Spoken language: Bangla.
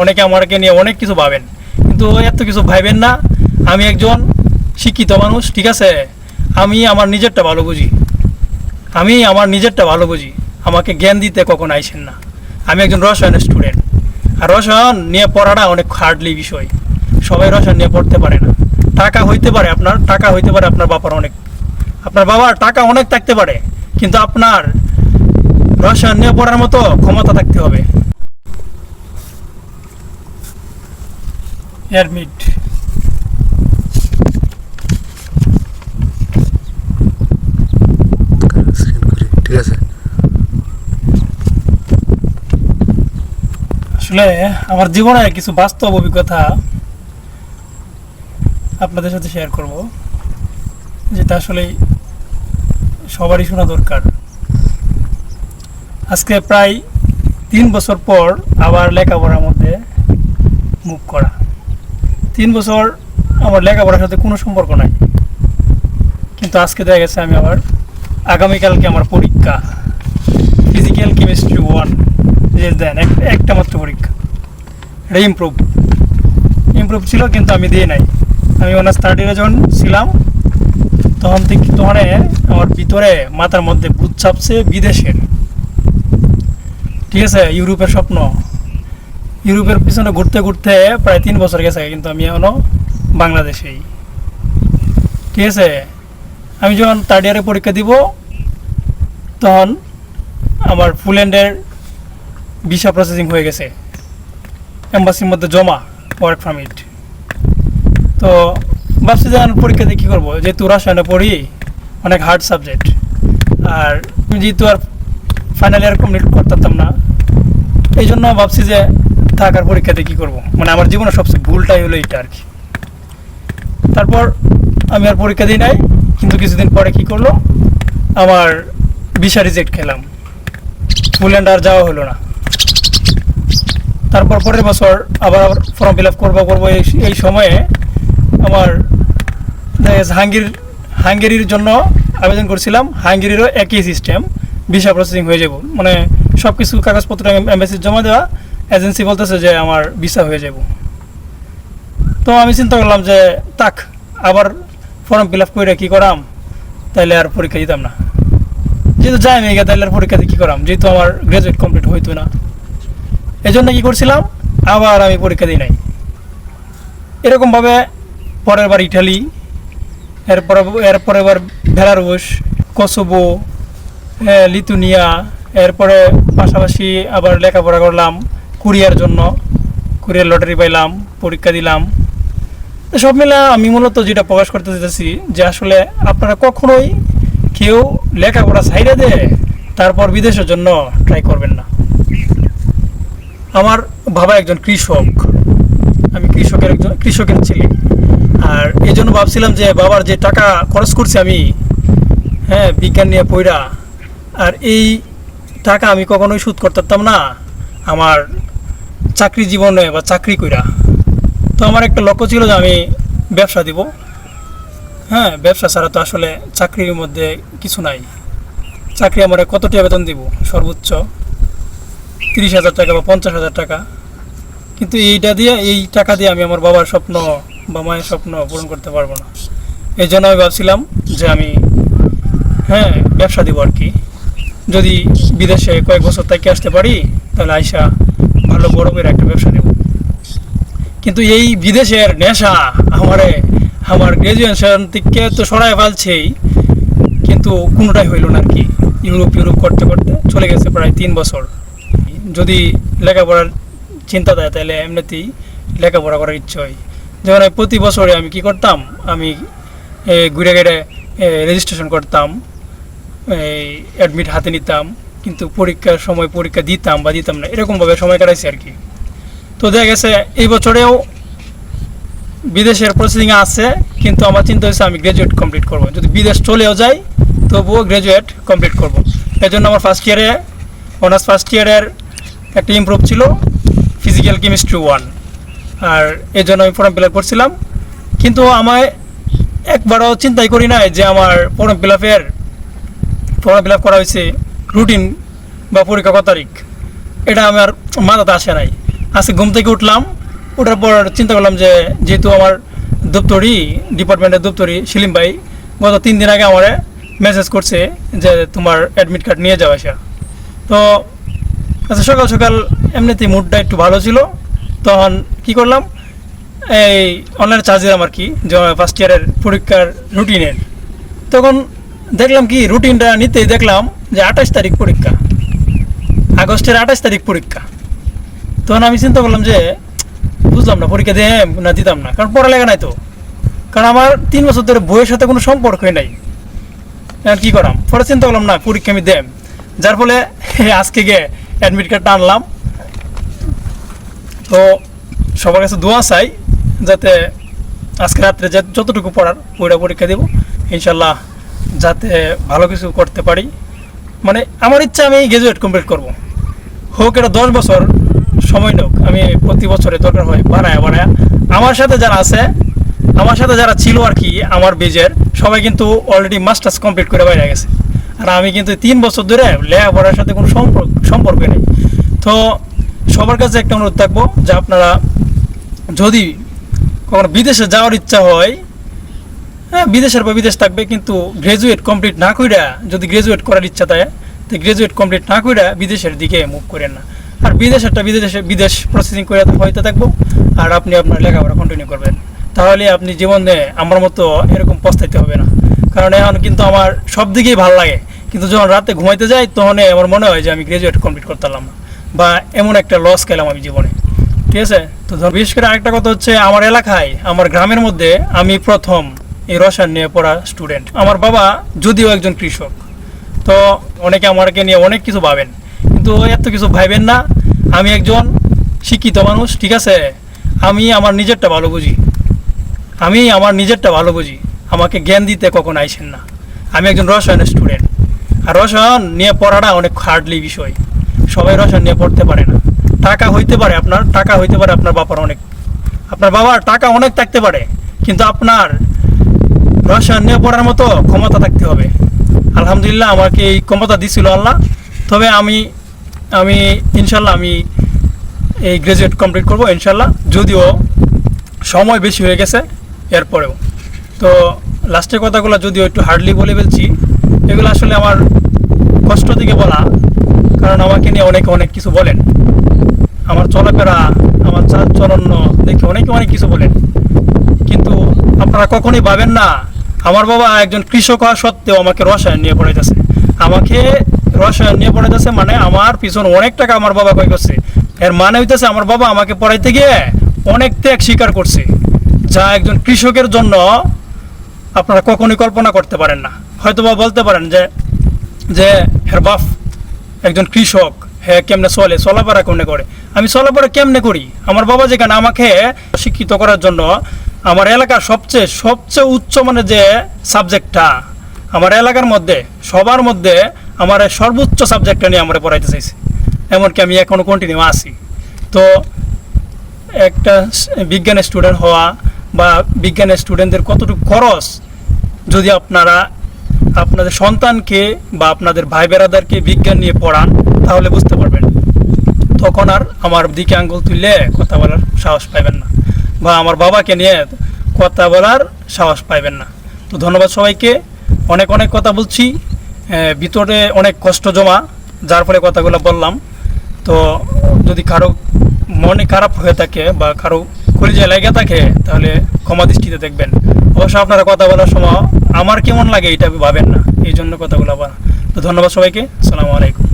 অনেকে আমাকে নিয়ে অনেক কিছু ভাবেন, কিন্তু এত কিছু ভাইবেন না। আমি একজন শিক্ষিত মানুষ, ঠিক আছে? আমি আমার নিজেরটা ভালো বুঝি। আমি আমার নিজেরটা ভালো বুঝি। আমাকে জ্ঞান দিতে কখন আইসেন না। আমি একজন রসায়নের স্টুডেন্ট আর রসায়ন নিয়ে পড়াটা অনেক হার্ডলি বিষয়। সবাই রসায়ন নিয়ে পড়তে পারে না। টাকা হইতে পারে আপনার, টাকা হইতে পারে আপনার বাবার অনেক। আপনার বাবার টাকা অনেক থাকতে পারে, কিন্তু আপনার রসায়ন নিয়ে পড়ার মতো ক্ষমতা থাকতে হবে। আছে আসলে আমার জীবনের কিছু বাস্তব অভিজ্ঞতা আপনাদের সাথে শেয়ার করব, যেটা আসলে সবারই শোনা দরকার। আজকে প্রায় তিন বছর পর আবার লেখাপড়ার মধ্যে মুখ করা। তিন বছর আমার লেখাপড়ার সাথে কোনো সম্পর্ক নাই। কিন্তু আজকে দেখা গেছে আমি আবার আগামীকালকে আমার পরীক্ষা। ফিজিক্যাল কেমিস্ট্রি ওয়ান দেন একটা মাত্র পরীক্ষা। এটা ইমপ্রুভ ইমপ্রুভ ছিল কিন্তু আমি দিয়ে নাই। আমি অনার্স থার্ড যখন ছিলাম, তখন থেকে তখন আমার ভিতরে মাথার মধ্যে ভূত চাপছে বিদেশের। ঠিক আছে, ইউরোপের স্বপ্ন। ইউরোপের পিছনে ঘুরতে ঘুরতে প্রায় তিন বছর গেছে কিন্তু আমি এখনও বাংলাদেশেই। ঠিক আছে? আমি যখন থার্ড ইয়ারে পরীক্ষা দিব, তখন আমার ফুল এন্ডের ভিসা প্রসেসিং হয়ে গেছে। এম্বাসির মধ্যে জমা ওয়ার্ক পারমিট তো ভাবছি যে আমি পরীক্ষা দিয়ে কী করব? যেহেতু রসায়নে পড়ি, অনেক হার্ড সাবজেক্ট আর যেহেতু আর ফাইনাল ইয়ার কমপ্লিট করতাম না এই জন্য ভাবছি যে থাকার পরীক্ষাতে কী করব? মানে আমার জীবনের সবচেয়ে ভুলটাই হলো এইটা আর কি। তারপর আমি আর পরীক্ষা দিই নাই, কিন্তু কিছুদিন পরে কি করল আমার ভিসা রিজেক্ট খেলাম। ফুলল্যান্ড আর যাওয়া হলো না। তারপর পরের বছর আবার ফর্ম ফিল আপ করব করব এই সময়ে আমার হাঙ্গির, হাঙ্গেরির জন্য আবেদন করছিলাম। হাঙ্গেরিরও একই সিস্টেম ভিসা প্রসেসিং হয়ে যাব। মানে সব কিছু কাগজপত্র এমবাসি জমা দেওয়া এজেন্সি বলতেছে যে আমার ভিসা হয়ে যাব তো আমি চিন্তা করলাম যে তাক আবার ফর্ম ফিল আপ করে কী করাম? তাইলে আর পরীক্ষা দিতাম না। যেহেতু যাই আমি গিয়ে তাইলে আর পরীক্ষাতে কী করাম? যেহেতু আমার গ্রাজুয়েট কমপ্লিট হইতো না। এই জন্য কী করছিলাম? আবার আমি পরীক্ষা দিই নাই। এরকমভাবে পরের বার ইটালি এরপর এরপরে এবার বেলারুশ কসোভো হ্যাঁ, লিথুনিয়া এরপরে পাশাপাশি আবার লেখাপড়া করলাম। কুরিয়ার জন্য, কুরিয়ার লটারি পাইলাম, পরীক্ষা দিলাম। সব মিলে আমি মূলত যেটা প্রকাশ করতে চাইতেছি যে আসলে আপনারা কখনোই কেউ লেখাপড়া সাইডে দিয়ে তারপর বিদেশের জন্য ট্রাই করবেন না। আমার বাবা একজন কৃষক, আমি কৃষকের একজন কৃষকের ছেলে। আর এই জন্য ভাবছিলাম যে বাবার যে টাকা খরচ করছি আমি হ্যাঁ বিজ্ঞান নিয়ে পড়া আর এই টাকা আমি কখনোই শোধ করতাম না। আমার চাকরি জীবনে বা চাকরি কইরা। তো আমার একটা লক্ষ্য ছিল যে আমি ব্যবসা দিব। হ্যাঁ ব্যবসা ছাড়া তো আসলে চাকরির মধ্যে কিছু নাই। চাকরি আমার কত টাকা বেতন দিব? সর্বোচ্চ তিরিশ হাজার টাকা বা পঞ্চাশ হাজার টাকা। কিন্তু এইটা দিয়ে, এই টাকা দিয়ে আমি আমার বাবার স্বপ্ন বা মায়ের স্বপ্ন পূরণ করতে পারব না। এই জন্য আমি ভাবছিলাম যে আমি হ্যাঁ ব্যবসা দিব আর কি। যদি বিদেশে কয়েক বছর থেকে আসতে পারি, তাহলে আইসা ভালো করে একটা ব্যবসা দেব কিন্তু এই বিদেশের নেশা আমারে, আমার গ্রাজুয়েশন থেকে তো সরাই ফেলছেই, কিন্তু কোনোটাই হইল না আর কি। ইউরোপ ইউরোপ করতে করতে চলে গেছে প্রায় তিন বছর। যদি লেখাপড়ার চিন্তা দেয় তাহলে এমনিতেই লেখাপড়া করার ইচ্ছে হয় যেমন প্রতি বছরে আমি কি করতাম, আমি ঘুরে ঘুরে রেজিস্ট্রেশন করতাম এই অ্যাডমিট হাতে নিতাম। কিন্তু পরীক্ষার সময় পরীক্ষা দিতাম বা দিতাম না, এরকমভাবে সময় কাটাইছি আর কি। তো দেখা গেছে, এই বছরেও বিদেশের প্রসেসিং আছে, কিন্তু আমার চিন্তা হয়েছে আমি গ্র্যাজুয়েট কমপ্লিট করব। যদি বিদেশ চলেও যাই, তবুও গ্র্যাজুয়েট কমপ্লিট করব। এই জন্য আমার ফার্স্ট ইয়ারে অনার্স ফার্স্ট ইয়ারের একটা ইমপ্রুভ ছিল ফিজিক্যাল কেমিস্ট্রি ওয়ান আর এই জন্য আমি ফর্ম ফিল আপ করছিলাম। কিন্তু আমায় একবারও চিন্তাই করি নাই যে আমার ফর্ম ফিল আপের ফর্ম ফিল আপ করা হয়েছে রুটিন বা পরীক্ষা কত তারিখ? এটা আমার মাথাতে আসে নাই। আজকে ঘুম থেকে উঠলাম ওঠার পর চিন্তা করলাম যে যেহেতু আমার দপ্তরি ডিপার্টমেন্টের দপ্তরি সেলিম ভাই, গত তিন দিন আগে আমার মেসেজ করছে যে তোমার অ্যাডমিট কার্ড নিয়ে যাওয়া আসা তো আচ্ছা সকাল সকাল এমনিতেই মুডটা একটু ভালো ছিল। তখন কি করলাম, এই অনলাইন চার্জ দিলাম আর কি ফার্স্ট ইয়ারের পরীক্ষার রুটিনের তখন দেখলাম কি? রুটিনটা নিতেই দেখলাম যে আঠাশ তারিখ পরীক্ষা। আগস্টের আঠাশ তারিখ পরীক্ষা। তখন আমি চিন্তা করলাম যে, বুঝলাম না, পরীক্ষা দিয়ে না দিতাম না, কারণ পড়ালেখা নাই তো। কারণ আমার তিন বছর ধরে বইয়ের সাথে কোনো সম্পর্কই নাই। এখন কি করাম? পরে চিন্তা করলাম, না, পরীক্ষা আমি দেম। যার ফলে আজকে গিয়ে অ্যাডমিট কার্ডটা আনলাম। তো সবার কাছে দোয়া চাই, যাতে আজকে রাত্রে যতটুকু পড়ার ওইটা পরীক্ষা দেব। ইনশাল্লাহ যাতে ভালো কিছু করতে পারি। মানে আমার ইচ্ছা আমি গ্রাজুয়েট কমপ্লিট করব। হোক এটা দশ বছর সময় নোক আমি প্রতি বছরে দরকার হয় বানায় বানায়। আমার সাথে যারা আছে, আমার সাথে যারা ছিল আর কি, আমার বেজের সবাই কিন্তু অলরেডি মাস্টার্স কমপ্লিট করে বাইরে গেছে। আর আমি কিন্তু তিন বছর ধরে লেখাপড়ার সাথে কোনো সম্পর্ক সম্পর্ক নেই। তো সবার কাছে একটা অনুরোধ থাকব যে আপনারা যদি কখনো বিদেশে যাওয়ার ইচ্ছা হয় হ্যাঁ বিদেশের বা বিদেশ থাকবে, কিন্তু গ্রাজুয়েট কমপ্লিট না কইরা যদি গ্রাজুয়েট করার ইচ্ছা থাকে, তো গ্রাজুয়েট কমপ্লিট না কইরা বিদেশের দিকে মুভ করেন না। আর বিদেশেরটা বিদেশে, বিদেশ প্রসেসিং করে হইতে থাকব, আর আপনি আপনার লেখাপড়া কন্টিনিউ করবেন। তাহলে আপনি জীবনে আমার মতো এরকম পস্তাইতে হবে না। কারণ এখন কিন্তু আমার সব দিকেই ভালো লাগে। কিন্তু যখন রাতে ঘুমাইতে যাই তখন আমার মনে হয় যে আমি গ্রাজুয়েট কমপ্লিট করতে পারলাম না, বা এমন একটা লস খেলাম আমি জীবনে। ঠিক আছে? তো বিশেষ করে আরেকটা কথা হচ্ছে, আমার এলাকায়, আমার গ্রামের মধ্যে আমি প্রথম এই রসায়ন নিয়ে পড়া স্টুডেন্ট আমার বাবা যদিও একজন কৃষক, তো অনেকে আমাকে নিয়ে অনেক কিছু ভাবেন। কিন্তু এত কিছু ভাবেন না। আমি একজন শিক্ষিত মানুষ, ঠিক আছে? আমি আমার নিজেরটা ভালো বুঝি। আমি আমার নিজেরটা ভালো বুঝি। আমাকে জ্ঞান দিতে কখন আইসেন না। আমি একজন রসায়নের স্টুডেন্ট আর রসায়ন নিয়ে পড়াটা অনেক হার্ডলি বিষয়। সবাই রসায়ন নিয়ে পড়তে পারে না। টাকা হইতে পারে আপনার, টাকা হইতে পারে আপনার বাবার অনেক। আপনার বাবার টাকা অনেক থাকতে পারে। কিন্তু আপনার রসায়ন নিয়ে পড়ার মতো ক্ষমতা থাকতে হবে। আলহামদুলিল্লাহ আমাকে এই ক্ষমতা দিছিল আল্লাহ। তবে আমি আমি ইনশাল্লাহ আমি এই গ্রাজুয়েট কমপ্লিট করব ইনশাল্লাহ যদিও সময় বেশি হয়ে গেছে এরপরেও। তো লাস্টের কথাগুলো যদিও একটু হার্ডলি বলে ফেলছি, এগুলো আসলে আমার কষ্ট থেকে বলা, কারণ আমাকে নিয়ে অনেকে অনেক কিছু বলেন। আমার চলাফেরা, আমার চাল চলন্য দেখে অনেকে অনেক কিছু বলেন। আপনারা কখনোই ভাবেন না, আমার বাবা একজন কৃষক হওয়া সত্ত্বেও আমাকে রসায়ন নিয়ে পড়াইতেছে। আমাকে রসায়ন নিয়ে পড়াইতেছে মানে আমার পিছনে অনেক টাকা আমার বাবা কয় করছে। এর মানে হইতেছে আমার বাবা আমাকে পড়াইতে গিয়ে অনেক ত্যাগ স্বীকার করছে। যা একজন কৃষকের জন্য আপনারা কখনোই কল্পনা করতে পারেন না। হয়তো বা বলতে পারেন যে যে, হের বাপ, একজন কৃষক হ্যাঁ কেমনে চলে, চলাফেরা কেমনে করে? আমি চলাফেরা কেমনে করি? আমার বাবা যেখানে আমাকে শিক্ষিত করার জন্য আমার এলাকার সবচেয়ে সবচেয়ে উচ্চ মানে যে সাবজেক্টটা আমার এলাকার মধ্যে, সবার মধ্যে আমার সর্বোচ্চ সাবজেক্টটা নিয়ে আমরা পড়াইতে চাইছি। এমনকি আমি এখনও কন্টিনিউ আছি। তো একটা বিজ্ঞানের স্টুডেন্ট হওয়া বা বিজ্ঞানের স্টুডেন্টদের কতটুকু খরচ যদি আপনারা আপনাদের সন্তানকে বা আপনাদের ভাই বেড়াদারকে বিজ্ঞান নিয়ে পড়ান, তাহলে বুঝতে পারবেন। তখন আর আমার দিকে আঙ্গুল তুললে কথা বলার সাহস পাইবেন না। বা আমার বাবাকে নিয়ে কথা বলার সাহস পাইবেন না। তো ধন্যবাদ সবাইকে। অনেক অনেক কথা বলছি। ভিতরে অনেক কষ্ট জমা, যার ফলে কথাগুলো বললাম। তো যদি কারও মনে খারাপ হয়ে থাকে বা কারও কলিজায় লেগে থাকে, তাহলে ক্ষমা দৃষ্টিতে দেখবেন। অবশ্য আপনারা কথা বলার সময়, আমার কেমন লাগে এটা ভাবেন না। এই জন্য কথাগুলো বলা। তো ধন্যবাদ সবাইকে। আসসালামু আলাইকুম।